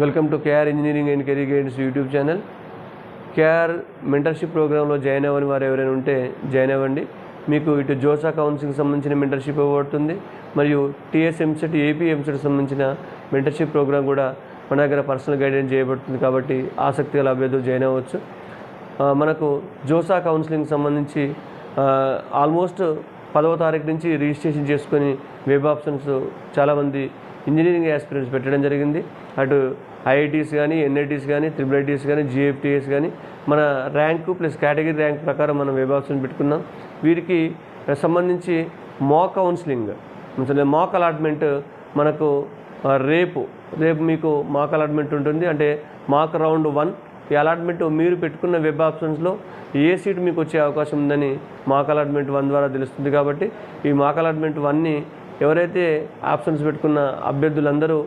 Welcome to KR engineering and career guidance YouTube channel. KR mentorship ప్రోగ్రాంలో join అవ్వని వారు ఎవరైనా ఉంటే జాయిన్ అవ్వండి. మీకు ఇటు జోసా కౌన్సిలింగ్ సంబంధించిన మెంటర్షిప్ ఇవ్వబడుతుంది. మరియు టీఎస్ ఎంసెట్ ఏపీ ఎంసెట్ సంబంధించిన మెంటర్షిప్ ప్రోగ్రాం కూడా మన దగ్గర పర్సనల్ గైడెన్స్ చేయబడుతుంది కాబట్టి ఆసక్తి గల అభ్యర్థులు జాయిన్ అవ్వచ్చు. మనకు జోసా కౌన్సిలింగ్ సంబంధించి ఆల్మోస్ట్ పదవ తారీఖు నుంచి రిజిస్ట్రేషన్ చేసుకొని వెబ్ ఆప్షన్స్ చాలామంది ఇంజనీరింగ్ యాస్పిరెంట్స్ పెట్టడం జరిగింది. అటు ఐఐటీస్ కానీ ఎన్ఐటీస్ కానీ త్రిబుల్ ఐటీస్ కానీ జిఎఫ్టీఎస్ కానీ మన ర్యాంకు ప్లస్ కేటగిరీ ర్యాంక్ ప్రకారం మనం వెబ్ ఆప్షన్ పెట్టుకున్నాం. వీరికి సంబంధించి మాక్ కౌన్సిలింగ్ మాక్ అలాట్మెంట్ మనకు రేపు రేపు మీకు మాక్ అలాట్మెంట్ ఉంటుంది. అంటే మాక్ రౌండ్ వన్ ఈ అలాట్మెంట్ మీరు పెట్టుకున్న వెబ్ ఆప్షన్స్లో ఏ సీట్ మీకు వచ్చే అవకాశం ఉందని మాక్ అలాట్మెంట్ వన్ ద్వారా తెలుస్తుంది కాబట్టి ఈ మాక్ అలాట్మెంట్ వన్ని ఎవరైతే ఆప్షన్స్ పెట్టుకున్న అభ్యర్థులందరూ